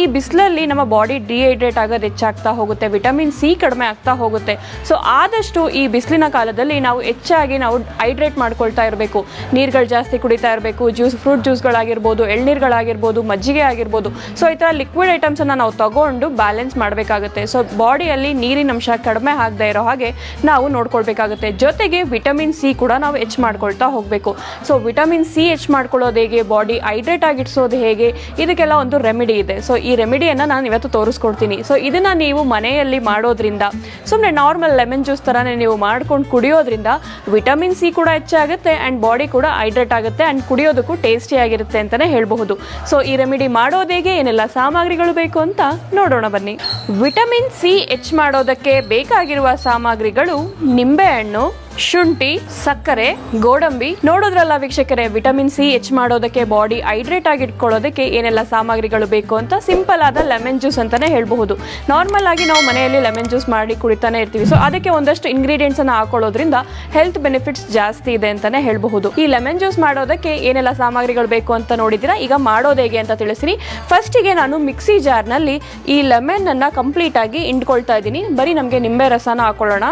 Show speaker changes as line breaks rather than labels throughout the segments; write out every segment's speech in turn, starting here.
ಈ ಬಿಸಿಲಲ್ಲಿ ನಮ್ಮ ಬಾಡಿ ಡಿಹೈಡ್ರೇಟ್ ಆಗೋದು ಹೆಚ್ಚಾಗ್ತಾ ಹೋಗುತ್ತೆ, ವಿಟಮಿನ್ ಸಿ ಕಡಿಮೆ ಆಗ್ತಾ ಹೋಗುತ್ತೆ. ಸೊ ಆದಷ್ಟು ಈ ಬಿಸಿಲಿನ ಕಾಲದಲ್ಲಿ ನಾವು ಹೆಚ್ಚಾಗಿ ನಾವು ಹೈಡ್ರೇಟ್ ಮಾಡ್ಕೊಳ್ತಾ ಇರಬೇಕು. ನೀರುಗಳು ಜಾಸ್ತಿ ಕುಡಿತಾ ಇರಬೇಕು, ಜ್ಯೂಸ್, ಫ್ರೂಟ್ ಜ್ಯೂಸ್ಗಳಾಗಿರ್ಬೋದು, ಎಳ್ನೀರುಗಳಾಗಿರ್ಬೋದು, ಮಜ್ಜಿಗೆ ಆಗಿರ್ಬೋದು. ಸೊ ಈ ಥರ ಲಿಕ್ವಿಡ್ ಐಟಮ್ಸನ್ನು ನಾವು ತಗೊಂಡು ಬ್ಯಾಲೆನ್ಸ್ ಮಾಡಬೇಕಾಗುತ್ತೆ. ಸೊ ಬಾಡಿಯಲ್ಲಿ ನೀರಿನ ಅಂಶ ಕಡಿಮೆ ಆಗದೆ ಇರೋ ಹಾಗೆ ನಾವು ನೋಡ್ಕೊಳ್ಬೇಕಾಗುತ್ತೆ. ಜೊತೆಗೆ ವಿಟಮಿನ್ ಸಿ ಕೂಡ ನಾವು ಹೆಚ್ಚು ಮಾಡ್ಕೊಳ್ತಾ ಹೋಗಬೇಕು. ಸೊ ವಿಟಮಿನ್ ಸಿ ಹೆಚ್ಚು ಮಾಡ್ಕೊಳ್ಳೋದು ಹೇಗೆ ಬಾಡಿ ಹೈಡ್ರೇಟ್ ಆಗಿ ಇಡ್ಸೋದು ಹೇಗೆ, ಇದಕ್ಕೆಲ್ಲ ಒಂದು ರೆಮಿಡಿ ಇದೆ. ಸೊ ಈ ರೆಮಿಡಿಯನ್ನು ನಾನು ಇವತ್ತು ತೋರಿಸ್ಕೊಡ್ತೀನಿ. ಸೊ ಇದನ್ನು ನೀವು ಮನೆಯಲ್ಲಿ ಮಾಡೋದ್ರಿಂದ ಸುಮ್ಮನೆ ನಾರ್ಮಲ್ ಲೆಮನ್ ಜ್ಯೂಸ್ ಥರನೇ ನೀವು ಮಾಡ್ಕೊಂಡು ಕುಡಿಯೋದ್ರಿಂದ ವಿಟಮಿನ್ ಸಿ ಕೂಡ ಹೆಚ್ಚಾಗುತ್ತೆ ಆ್ಯಂಡ್ ಬಾಡಿ ಕೂಡ ಹೈಡ್ರೇಟ್ ಆಗುತ್ತೆ ಆ್ಯಂಡ್ ಕುಡಿಯೋದಕ್ಕೂ ಟೇಸ್ಟಿಯಾಗಿರುತ್ತೆ ಅಂತಲೇ ಹೇಳಬಹುದು. ಸೊ ಈ ರೆಮಿಡಿ ಮಾಡೋದೇಗೆ ಏನೆಲ್ಲ ಸಾಮಗ್ರಿಗಳು ಬೇಕು ಅಂತ ನೋಡೋಣ ಬನ್ನಿ. ವಿಟಮಿನ್ ಸಿ ಹೆಚ್ಚು ಮಾಡೋದಕ್ಕೆ ಬೇಕಾಗಿರುವ ಸಾಮಗ್ರಿಗಳು ನಿಂಬೆಹಣ್ಣು ಶುಂಠಿ, ಸಕ್ಕರೆ, ಗೋಡಂಬಿ ನೋಡೋದ್ರಲ್ಲ ವೀಕ್ಷಕರೇ, ವಿಟಮಿನ್ ಸಿ ಹೆಚ್ ಮಾಡೋದಕ್ಕೆ, ಬಾಡಿ ಹೈಡ್ರೇಟ್ ಆಗಿ ಇಟ್ಕೊಳ್ಳೋದಕ್ಕೆ ಏನೆಲ್ಲ ಸಾಮಗ್ರಿಗಳು ಬೇಕು ಅಂತ ಸಿಂಪಲ್ ಆದ ಲೆಮನ್ ಜ್ಯೂಸ್ ಅಂತಾನೆ ಹೇಳಬಹುದು. ನಾರ್ಮಲ್ ಆಗಿ ನಾವು ಮನೆಯಲ್ಲಿ ಲೆಮನ್ ಜ್ಯೂಸ್ ಮಾಡಿ ಕುಡಿತಾನೆ ಇರ್ತೀವಿ. ಸೊ ಅದಕ್ಕೆ ಒಂದಷ್ಟು ಇಂಗ್ರೀಡಿಯೆಂಟ್ಸ್ ಅನ್ನ ಹಾಕೊಳ್ಳೋದ್ರಿಂದ ಹೆಲ್ತ್ ಬೆನಿಫಿಟ್ಸ್ ಜಾಸ್ತಿ ಇದೆ ಅಂತಾನೆ ಹೇಳಬಹುದು. ಈ ಲೆಮನ್ ಜ್ಯೂಸ್ ಮಾಡೋದಕ್ಕೆ ಏನೆಲ್ಲ ಸಾಮಗ್ರಿಗಳು ಬೇಕು ಅಂತ ನೋಡಿದ್ದೀರಾ? ಈಗ ಮಾಡೋದು ಹೇಗೆ ಅಂತ ತಿಳಿಸ್ತೀನಿ. ಫಸ್ಟಿಗೆ ನಾನು ಮಿಕ್ಸಿ ಜಾರ್ನಲ್ಲಿ ಈ ಲೆಮನ್ ಅನ್ನ ಕಂಪ್ಲೀಟ್ ಆಗಿ ಇಂಡ್ಕೊಳ್ತಾ ಇದ್ದೀನಿ. ಬರೀ ನಮಗೆ ನಿಂಬೆ ರಸನ ಹಾಕೊಳ್ಳೋಣ.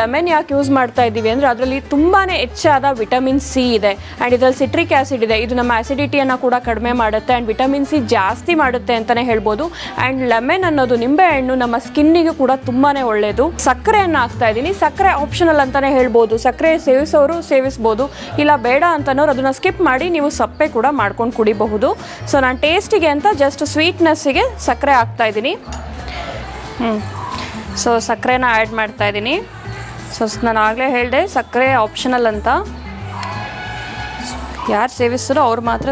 ಲೆಮನ್ ಯಾಕೆ ಯೂಸ್ ಮಾಡ್ತಾ ಇದ್ದೀವಿ ಅಂದರೆ ಅದರಲ್ಲಿ ತುಂಬಾ ಹೆಚ್ಚಾದ ವಿಟಮಿನ್ ಸಿ ಇದೆ. ಆ್ಯಂಡ್ ಇದರಲ್ಲಿ ಸಿಟ್ರಿಕ್ ಆ್ಯಸಿಡ್ ಇದೆ. ಇದು ನಮ್ಮ ಆ್ಯಸಿಡಿಟಿಯನ್ನು ಕೂಡ ಕಡಿಮೆ ಮಾಡುತ್ತೆ. ಆ್ಯಂಡ್ ವಿಟಮಿನ್ ಸಿ ಜಾಸ್ತಿ ಮಾಡುತ್ತೆ ಅಂತಲೇ ಹೇಳ್ಬೋದು. ಆ್ಯಂಡ್ ಲೆಮನ್ ಅನ್ನೋದು ನಿಂಬೆಹಣ್ಣು ನಮ್ಮ ಸ್ಕಿನ್ನಿಗೆ ಕೂಡ ತುಂಬಾ ಒಳ್ಳೆಯದು ಸಕ್ಕರೆಯನ್ನು ಹಾಕ್ತಾ ಇದ್ದೀನಿ. ಸಕ್ಕರೆ ಆಪ್ಷನಲ್ ಅಂತಲೇ ಹೇಳ್ಬೋದು. ಸಕ್ಕರೆ ಸೇವಿಸೋರು ಸೇವಿಸ್ಬೋದು. ಇಲ್ಲ ಬೇಡ ಅಂತನೋರು ಅದನ್ನು ಸ್ಕಿಪ್ ಮಾಡಿ ನೀವು ಸಪ್ಪೆ ಕೂಡ ಮಾಡ್ಕೊಂಡು ಕುಡಿಬಹುದು. ಸೊ ನಾನು ಟೇಸ್ಟಿಗೆ ಅಂತ ಜಸ್ಟ್ ಸ್ವೀಟ್ನೆಸ್ಸಿಗೆ ಸಕ್ಕರೆ ಹಾಕ್ತಾ ಇದ್ದೀನಿ. ಹ್ಞೂ ಸೊ ಸಕ್ಕರೆನ ಆ್ಯಡ್ ಮಾಡ್ತಾ ಇದ್ದೀನಿ. ಸೊ ನಾನು ಆಗಲೇ ಹೇಳಿದೆ, ಸಕ್ಕರೆ ಆಪ್ಷನಲ್ ಅಂತ. ಯಾರು ಸೇವಿಸ್ತಾರೋ ಅವ್ರು ಮಾತ್ರ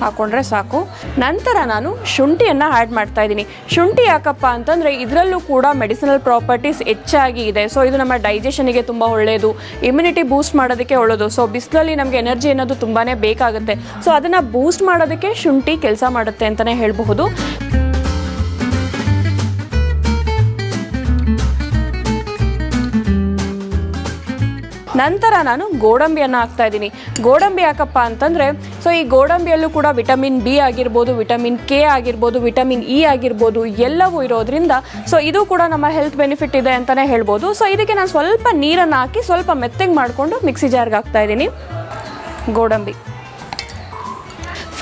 ಹಾಕೊಂಡ್ರೆ ಸಾಕು. ನಂತರ ನಾನು ಶುಂಠಿಯನ್ನು ಆ್ಯಡ್ ಮಾಡ್ತಾ ಇದ್ದೀನಿ. ಶುಂಠಿ ಯಾಕಪ್ಪ ಅಂತಂದರೆ ಇದರಲ್ಲೂ ಕೂಡ ಮೆಡಿಸಿನಲ್ ಪ್ರಾಪರ್ಟೀಸ್ ಹೆಚ್ಚಾಗಿ ಇದೆ. ಸೊ ಇದು ನಮ್ಮ ಡೈಜೆಷನಿಗೆ ತುಂಬ ಒಳ್ಳೆಯದು ಇಮ್ಯುನಿಟಿ ಬೂಸ್ಟ್ ಮಾಡೋದಕ್ಕೆ ಒಳ್ಳೆಯದು ಸೊ ಬಿಸಿಲಲ್ಲಿ ನಮಗೆ ಎನರ್ಜಿ ಅನ್ನೋದು ತುಂಬಾ ಬೇಕಾಗುತ್ತೆ. ಸೊ ಅದನ್ನು ಬೂಸ್ಟ್ ಮಾಡೋದಕ್ಕೆ ಶುಂಠಿ ಕೆಲಸ ಮಾಡುತ್ತೆ ಅಂತಲೇ ಹೇಳಬಹುದು. ನಂತರ ನಾನು ಗೋಡಂಬಿಯನ್ನು ಹಾಕ್ತಾ ಇದ್ದೀನಿ. ಗೋಡಂಬಿ ಯಾಕಪ್ಪ ಅಂತಂದರೆ ಸೊ ಈ ಗೋಡಂಬಿಯಲ್ಲೂ ಕೂಡ ವಿಟಮಿನ್ ಬಿ ಆಗಿರ್ಬೋದು, ವಿಟಮಿನ್ ಕೆ ಆಗಿರ್ಬೋದು, ವಿಟಮಿನ್ ಇ ಆಗಿರ್ಬೋದು, ಎಲ್ಲವೂ ಇರೋದ್ರಿಂದ ಸೊ ಇದು ಕೂಡ ನಮ್ಮ ಹೆಲ್ತ್ ಬೆನಿಫಿಟ್ ಇದೆ ಅಂತಲೇ ಹೇಳ್ಬೋದು. ಸೊ ಇದಕ್ಕೆ ನಾನು ಸ್ವಲ್ಪ ನೀರನ್ನು ಹಾಕಿ ಸ್ವಲ್ಪ ಮೆತ್ತಗೆ ಮಾಡಿಕೊಂಡು ಮಿಕ್ಸಿ ಜಾರ್ಗೆ ಹಾಕ್ತಾ ಇದ್ದೀನಿ. ಗೋಡಂಬಿ.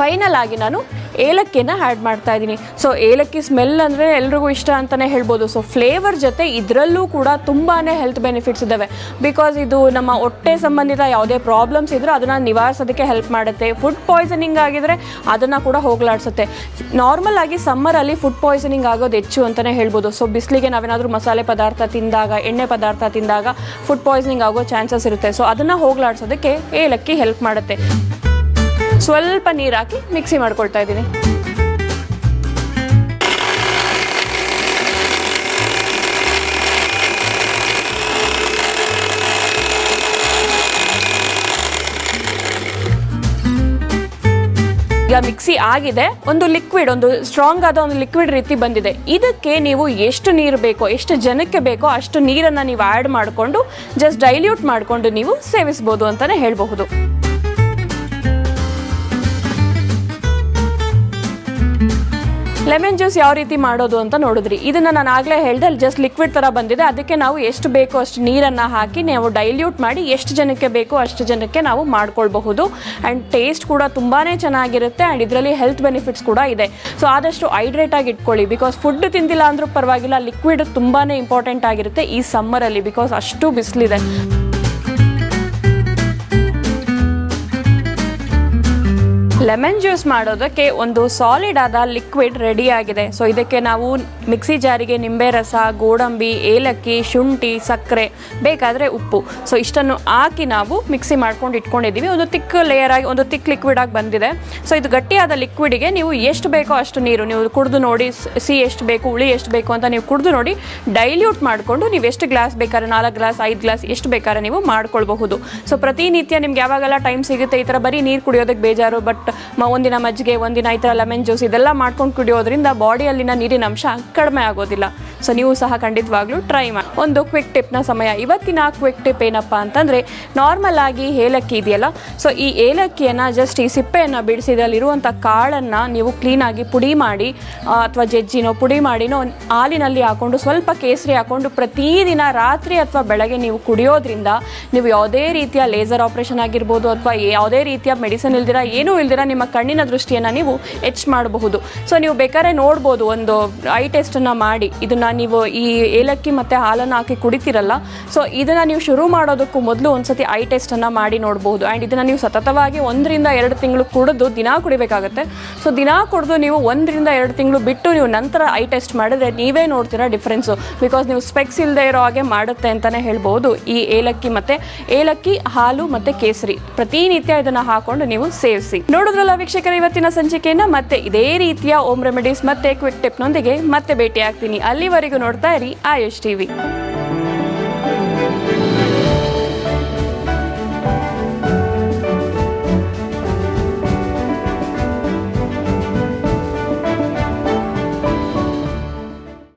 ಫೈನಲ್ ಆಗಿ ನಾನು ಏಲಕ್ಕಿನ ಆ್ಯಡ್ ಮಾಡ್ತಾ ಇದ್ದೀನಿ. ಸೊ ಏಲಕ್ಕಿ ಸ್ಮೆಲ್ ಅಂದರೆ ಎಲ್ರಿಗೂ ಇಷ್ಟ ಅಂತಲೇ ಹೇಳ್ಬೋದು. ಸೊ ಫ್ಲೇವರ್ ಜೊತೆ ಇದರಲ್ಲೂ ಕೂಡ ತುಂಬಾ ಹೆಲ್ತ್ ಬೆನಿಫಿಟ್ಸ್ ಇದ್ದಾವೆ ಬಿಕಾಸ್ ಇದು ನಮ್ಮ ಹೊಟ್ಟೆ ಸಂಬಂಧಿತ ಯಾವುದೇ ಪ್ರಾಬ್ಲಮ್ಸ್ ಇದ್ದರೂ ಅದನ್ನು ನಿವಾರಿಸೋದಕ್ಕೆ ಹೆಲ್ಪ್ ಮಾಡುತ್ತೆ. ಫುಡ್ ಪಾಯ್ಸನಿಂಗ್ ಆಗಿದ್ರೆ ಅದನ್ನು ಕೂಡ ಹೋಗಲಾಡಿಸುತ್ತೆ. ನಾರ್ಮಲ್ ಆಗಿ ಸಮ್ಮರಲ್ಲಿ ಫುಡ್ ಪಾಯ್ಸನಿಂಗ್ ಆಗೋದು ಹೆಚ್ಚು ಅಂತಲೇ ಹೇಳ್ಬೋದು. ಸೊ ಬಿಸಿಲಿಗೆ ನಾವೇನಾದರೂ ಮಸಾಲೆ ಪದಾರ್ಥ ತಿಂದಾಗ, ಎಣ್ಣೆ ಪದಾರ್ಥ ತಿಂದಾಗ ಫುಡ್ ಪಾಯ್ಸನಿಂಗ್ ಆಗೋ ಚಾನ್ಸಸ್ ಇರುತ್ತೆ. ಸೊ ಅದನ್ನು ಹೋಗಲಾಡಿಸೋದಕ್ಕೆ ಏಲಕ್ಕಿ ಹೆಲ್ಪ್ ಮಾಡುತ್ತೆ. ಸ್ವಲ್ಪ ನೀರು ಹಾಕಿ ಮಿಕ್ಸಿ ಮಾಡ್ಕೊಳ್ತಾ ಇದ್ದೀನಿ. ಈಗ ಮಿಕ್ಸಿ ಆಗಿದೆ. ಒಂದು ಲಿಕ್ವಿಡ್ ಒಂದು ಸ್ಟ್ರಾಂಗ್ ಆದ ಒಂದು ಲಿಕ್ವಿಡ್ ರೀತಿ ಬಂದಿದೆ. ಇದಕ್ಕೆ ನೀವು ಎಷ್ಟು ನೀರು ಬೇಕೋ, ಎಷ್ಟು ಜನಕ್ಕೆ ಬೇಕೋ ಅಷ್ಟು ನೀರನ್ನು ನೀವು ಆ್ಯಡ್ ಮಾಡಿಕೊಂಡು ಜಸ್ಟ್ ಡೈಲ್ಯೂಟ್ ಮಾಡಿಕೊಂಡು ನೀವು ಸೇವಿಸ್ಬೋದು ಅಂತಲೇ ಹೇಳಬಹುದು. ಲೆಮನ್ ಜ್ಯೂಸ್ ಯಾವ ರೀತಿ ಮಾಡೋದು ಅಂತ ನೋಡಿದ್ರಿ. ಇದನ್ನು ನಾನು ಆಗಲೇ ಹೇಳ್ದೆ, ಅಲ್ಲಿ ಜಸ್ಟ್ ಲಿಕ್ವಿಡ್ ಥರ ಬಂದಿದೆ. ಅದಕ್ಕೆ ನಾವು ಎಷ್ಟು ಬೇಕೋ ಅಷ್ಟು ನೀರನ್ನು ಹಾಕಿ ನಾವು ಡೈಲ್ಯೂಟ್ ಮಾಡಿ ಎಷ್ಟು ಜನಕ್ಕೆ ಬೇಕೋ ಅಷ್ಟು ಜನಕ್ಕೆ ನಾವು ಮಾಡ್ಕೊಳ್ಬಹುದು. ಆ್ಯಂಡ್ ಟೇಸ್ಟ್ ಕೂಡ ತುಂಬಾ ಚೆನ್ನಾಗಿರುತ್ತೆ ಆ್ಯಂಡ್ ಇದರಲ್ಲಿ ಹೆಲ್ತ್ ಬೆನಿಫಿಟ್ಸ್ ಕೂಡ ಇದೆ. ಸೊ ಆದಷ್ಟು ಹೈಡ್ರೇಟ್ ಆಗಿ ಇಟ್ಕೊಳ್ಳಿ. ಬಿಕಾಸ್ ಫುಡ್ ತಿಂದಿಲ್ಲ ಅಂದರೂ ಪರವಾಗಿಲ್ಲ ಲಿಕ್ವಿಡ್ ತುಂಬಾ ಇಂಪಾರ್ಟೆಂಟ್ ಆಗಿರುತ್ತೆ ಈ ಸಮ್ಮರಲ್ಲಿ ಬಿಕಾಸ್ ಅಷ್ಟು ಬಿಸಿಲಿದೆ. ಲೆಮನ್ ಜ್ಯೂಸ್ ಮಾಡೋದಕ್ಕೆ ಒಂದು ಸಾಲಿಡ್ ಆದ ಲಿಕ್ವಿಡ್ ರೆಡಿ ಆಗಿದೆ. ಸೊ ಇದಕ್ಕೆ ನಾವು ಮಿಕ್ಸಿ ಜಾರಿಗೆ ನಿಂಬೆ ರಸ, ಗೋಡಂಬಿ, ಏಲಕ್ಕಿ, ಶುಂಠಿ, ಸಕ್ಕರೆ, ಬೇಕಾದರೆ ಉಪ್ಪು. ಸೊ ಇಷ್ಟನ್ನು ಹಾಕಿ ನಾವು ಮಿಕ್ಸಿ ಮಾಡ್ಕೊಂಡು ಇಟ್ಕೊಂಡಿದ್ದೀವಿ. ಒಂದು ತಿಕ್ ಲೇಯರ್ ಆಗಿ, ಒಂದು ತಿಕ್ ಲಿಕ್ವಿಡ್ ಆಗಿ ಬಂದಿದೆ. ಸೊ ಇದು ಗಟ್ಟಿಯಾದ ಲಿಕ್ವಿಡ್ಗೆ ನೀವು ಎಷ್ಟು ಬೇಕೋ ಅಷ್ಟು ನೀರು, ನೀವು ಕುಡಿದು ನೋಡಿ ಸಿ ಎಷ್ಟು ಬೇಕು, ಹುಳಿ ಎಷ್ಟು ಬೇಕು ಅಂತ ನೀವು ಕುಡಿದು ನೋಡಿ ಡೈಲ್ಯೂಟ್ ಮಾಡಿಕೊಂಡು ನೀವು ಎಷ್ಟು ಗ್ಲಾಸ್ ಬೇಕಾದ್ರೆ ನಾಲ್ಕು ಗ್ಲಾಸ್ ಐದು ಗ್ಲಾಸ್ ಎಷ್ಟು ಬೇಕಾದ್ರೆ ನೀವು ಮಾಡ್ಕೊಳ್ಬಹುದು. ಸೊ ಪ್ರತಿನಿತ್ಯ ನಿಮ್ಗೆ ಯಾವಾಗೆಲ್ಲ ಟೈಮ್ ಸಿಗುತ್ತೆ ಈ ಥರ ಬರೀ ನೀರು ಕುಡಿಯೋದಕ್ಕೆ ಬೇಜಾರು ಬಟ್ ಒಂದಿನ ಮಜ್ಜಿಗೆ, ಒಂದಿನ ಈ ಥರ ಲೆಮನ್ ಜ್ಯೂಸ್ ಇದೆಲ್ಲ ಮಾಡ್ಕೊಂಡು ಕುಡಿಯೋದ್ರಿಂದ ಬಾಡಿಯಲ್ಲಿನ ನೀರಿನ ಅಂಶ ಕಡಿಮೆ ಆಗೋದಿಲ್ಲ. ಸೊ ನೀವು ಸಹ ಖಂಡಿತವಾಗ್ಲೂ ಟ್ರೈ ಮಾಡಿ ಒಂದು ಕ್ವಿಕ್ ಟಿಪ್ನ ಸಮಯ. ಇವತ್ತಿನ ಕ್ವಿಕ್ ಟಿಪ್ ಏನಪ್ಪ ಅಂತಂದರೆ ನಾರ್ಮಲ್ ಆಗಿ ಏಲಕ್ಕಿ ಇದೆಯಲ್ಲ? ಸೊ ಈ ಏಲಕ್ಕಿಯನ್ನು ಜಸ್ಟ್ ಈ ಸಿಪ್ಪೆಯನ್ನು ಬಿಡಿಸಿದಲ್ಲಿರುವಂಥ ಕಾಳನ್ನು ನೀವು ಕ್ಲೀನಾಗಿ ಪುಡಿ ಮಾಡಿ ಅಥವಾ ಜಜ್ಜಿನೋ ಪುಡಿ ಮಾಡಿನೋ ಹಾಲಿನಲ್ಲಿ ಹಾಕೊಂಡು, ಸ್ವಲ್ಪ ಕೇಸರಿ ಹಾಕೊಂಡು ಪ್ರತಿದಿನ ರಾತ್ರಿ ಅಥವಾ ಬೆಳಗ್ಗೆ ನೀವು ಕುಡಿಯೋದ್ರಿಂದ ನೀವು ಯಾವುದೇ ರೀತಿಯ ಲೇಸರ್ ಆಪರೇಷನ್ ಆಗಿರ್ಬೋದು ಅಥವಾ ಯಾವುದೇ ರೀತಿಯ ಮೆಡಿಸಿನ್ ಇಲ್ದಿರ, ಏನೂ ಇಲ್ದಿರ ನಿಮ್ಮ ಕಣ್ಣಿನ ದೃಷ್ಟಿಯನ್ನು ನೀವು ಹೆಚ್ಚು ಮಾಡಬಹುದು. ಸೊ ನೀವು ಬೇಕಾದ್ರೆ ನೋಡ್ಬೋದು, ಒಂದು ಐ ಟೆಸ್ಟನ್ನು ಮಾಡಿ. ಇದನ್ನು ನೀವು ಈ ಏಲಕ್ಕಿ ಮತ್ತು ಹಾಲನ್ನು ಹಾಕಿ ಕುಡಿತೀರಲ್ಲ ಸೊ ಇದನ್ನು ನೀವು ಶುರು ಮಾಡೋದಕ್ಕೂ ಮೊದಲು ಒಂದ್ಸತಿ ಐ ಟೆಸ್ಟನ್ನು ಮಾಡಿ ನೋಡ್ಬೋದು. ಆ್ಯಂಡ್ ಇದನ್ನು ನೀವು ಸತತವಾಗಿ ಒಂದರಿಂದ ಎರಡು ತಿಂಗಳು ಕುಡಿದು ದಿನಾ ಕುಡಿಬೇಕಾಗುತ್ತೆ. ಸೊ ದಿನಾ ಕುಡಿದು ನೀವು ಒಂದರಿಂದ ಎರಡು ತಿಂಗಳು ಬಿಟ್ಟು ನೀವು ನಂತರ ಐ ಟೆಸ್ಟ್ ಮಾಡಿದ್ರೆ ನೀವೇ ನೋಡ್ತೀರಾ ಡಿಫ್ರೆನ್ಸು ಬಿಕಾಸ್ ನೀವು ಸ್ಪೆಕ್ಸ್ ಇಲ್ಲದೆ ಇರೋ ಹಾಗೆ ಮಾಡುತ್ತೆ ಅಂತಲೇ ಹೇಳ್ಬೋದು. ಈ ಏಲಕ್ಕಿ ಮತ್ತು ಏಲಕ್ಕಿ, ಹಾಲು ಮತ್ತು ಕೇಸರಿ ಪ್ರತಿನಿತ್ಯ ಇದನ್ನು ಹಾಕೊಂಡು ನೀವು ಸೇವಿಸಿ. ನೋಡಿದ್ರಲ್ಲ ವೀಕ್ಷಕರ ಇವತ್ತಿನ ಸಂಚಿಕೆಯನ್ನು? ಮತ್ತೆ ಇದೇ ರೀತಿಯ ಓಮ್ ರೆಮಿಡೀಸ್ ಮತ್ತೆ ಕ್ವಿಕ್ ಟಿಪ್ನೊಂದಿಗೆ ಮತ್ತೆ ಭೇಟಿ ಆಗ್ತೀನಿ ಅಲ್ಲಿವರೆಗೂ ನೋಡ್ತಾ ಇರಿ ಆಯುಷ್ ಟಿವಿ